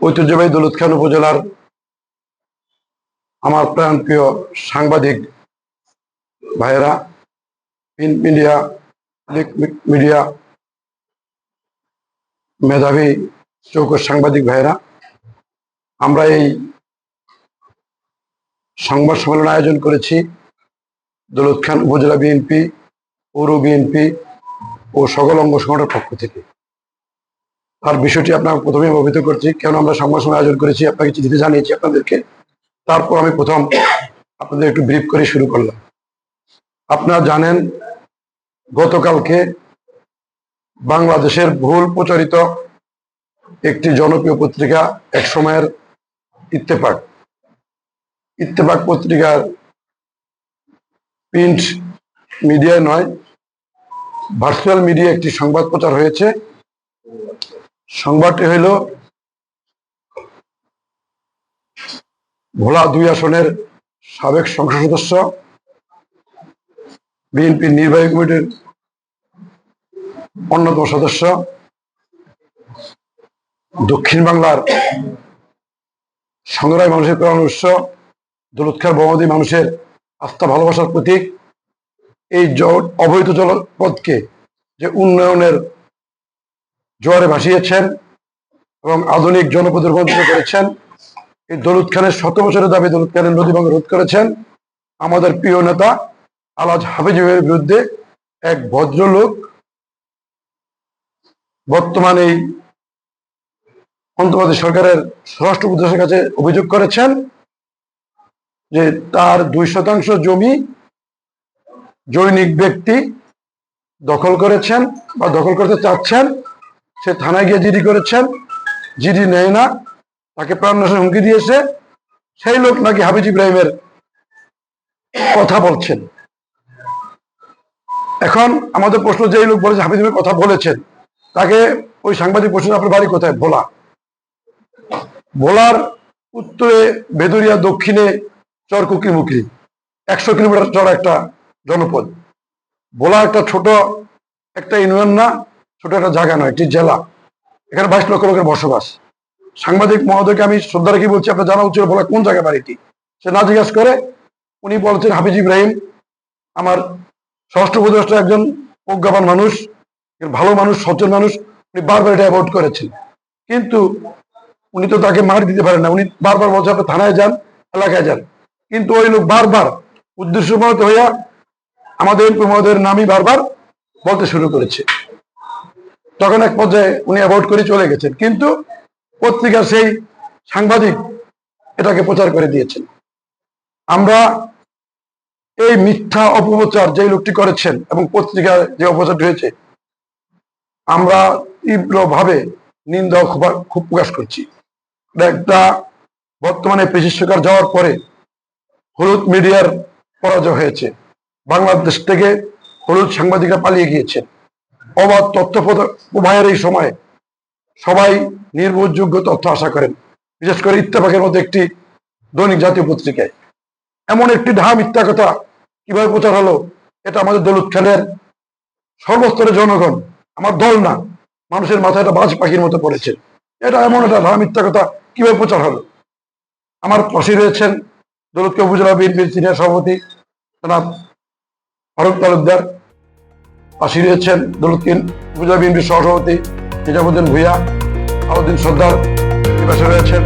ঐতিহ্যবাহী দৌলত খান উপজেলার আমার প্রাণপ্রিয় সাংবাদিক ভাইয়েরা মিডিয়া মিডিয়া মেধাবী চৌকস সাংবাদিক ভাইয়েরা, আমরা এই সংবাদ সম্মেলন আয়োজন করেছি দৌলত খান উপজেলা বিএনপি, পৌর বিএনপি ও সকল অঙ্গ সংগঠনের পক্ষ থেকে। তার বিষয়টি আপনার প্রথমে আমি অবহিত করছি। কেন আমরা সংবাদ সম্মেলন আয়োজন করেছি, আপনাকে চিঠিতে জানিয়েছি আপনাদেরকে। তারপর আমি প্রথম আপনাদের একটু ব্রিফ করে শুরু করলাম। আপনারা জানেন, গতকালকে বাংলাদেশের ভুল প্রচারিত একটি জনপ্রিয় পত্রিকা এক সময়ের ইত্তেফাক। ইত্তেফাক পত্রিকার প্রিন্ট মিডিয়ায় নয়, ভার্চুয়াল মিডিয়া একটি সংবাদ প্রচার হয়েছে। সংবাদটি হইল, ভোলা দুই আসনের সাবেক সংসদ সদস্য, বিএনপির নির্বাহী কমিটির অন্যতম সদস্য, দক্ষিণ বাংলার সংগ্রামী মানুষের প্রাণ উৎস, দৌলতখার বঙ্গবন্ধী মানুষের আস্থা ভালোবাসার প্রতীক। এই অবৈধ জলপথকে যে উন্নয়নের জোয়ারে ভাসিয়েছেন এবং আধুনিক জনপদের রূপান্তরিত করেছেন। এই দৌলত খানের শত বছরের দাবি দৌলত খানের নদী ভাঙা রোধ করেছেন। আমাদের প্রিয় নেতা আলাজ হাফিজের বিরুদ্ধে এক ভদ্রলোক বর্তমানে এই অন্তর্বর্তী সরকারের স্বরাষ্ট্র উপদেশের কাছে অভিযোগ করেছেন যে তার দুই শতাংশ জমি জৈনিক ব্যক্তি দখল করেছেন বা দখল করতে চাচ্ছেন। সে থানায় গিয়ে জিডি করেছেন, জিডি নেয় না, তাকে প্রাণনাশের হুমকি দিয়েছে, সেই লোক নাকি হাবিজ ইব্রাহিমের কথা বলছেন। এখন আমাদের প্রশ্ন যে লোক বলেছে হাবিজ ইব্রাহিমের কথা বলেছেন, তাকে ওই সাংবাদিক প্রশ্ন আপনার বাড়ি কোথায়? ভোলা। ভোলার উত্তরে ভেদুরিয়া, দক্ষিণে চরকুকি মুখী, একশো কিলোমিটার চড়া একটা জনপদ। ভোলা একটা ছোট একটা ইউনিয়ন না ছোট একটা জায়গা নয়, একটি জেলা। এখানে বাইশ লক্ষ লোকের বসবাস। সাংবাদিক মহোদয়কে আমি শ্রদ্ধা রেখে বলছি, আপনার জানা উচিত ভোলা কোন জায়গায় বাড়িটি। সে না জিজ্ঞাসা করে উনি বলছেন, হাফিজ ইব্রাহিম, আমার ষষ্ঠ উপদেষ্টা একজন প্রজ্ঞাবান মানুষ ভালো মানুষ সচেতন মানুষ, উনি বারবার এটা অ্যাভয়েড করেছেন। কিন্তু উনি তো তাকে মার দিতে পারেন না, উনি বারবার বলছে, আপনি থানায় যান, এলাকায় যান। কিন্তু ওই লোক বারবার উদ্দেশ্য হইয়া আমাদের এমপি মহোদয়ের নামই বারবার বলতে শুরু করেছে। তখন এক পর্যায়ে উনি অ্যাভয়েড করে চলে গেছেন। কিন্তু পত্রিকার সেই সাংবাদিক এটাকে প্রচার করে দিয়েছেন। আমরা এই মিথ্যা অপপ্রচার যে লোকটি করেছেন এবং পত্রিকার যে অপপ্রচার হয়েছে, আমরা তীব্রভাবে নিন্দা ক্ষোভ প্রকাশ করছি। একটা বর্তমানে পেশি সরকার যাওয়ার পরে হলুদ মিডিয়ার পরাজয় হয়েছে। বাংলাদেশ থেকে হলুদ সাংবাদিকরা পালিয়ে গিয়েছেন। অবাধ তথ্য প্রবাহের এই সময়ে। সবাই নির্ভরযোগ্য তথ্য আশা করেন। বিশেষ করে ইত্তেফাকের মধ্যে একটি দৈনিক জাতীয় পত্রিকায়। এমন একটি ঢা মিথ্যা কথা কীভাবে প্রচার হলো, এটা আমাদের দৌলত খানের সর্বস্তরের জনগণ, আমার দল না, মানুষের মাথায় একটা বাজ পাখির মতো পড়েছে। এটা এমন একটা ঢা মিথ্যা কথা কীভাবে প্রচার হলো? আমার পাশে রয়েছেন দৌলতকে উপজেলা বিএনপির সিনিয়র সভাপতি জনাব ফারুক তালুকদার। পাশে রয়েছেন দৌলতকে উপজেলা বিএনপির সহসভাপতি নিজামুদ্দিন ভূঁইয়া আলাউদ্দিন সর্দার পাশে রয়েছেন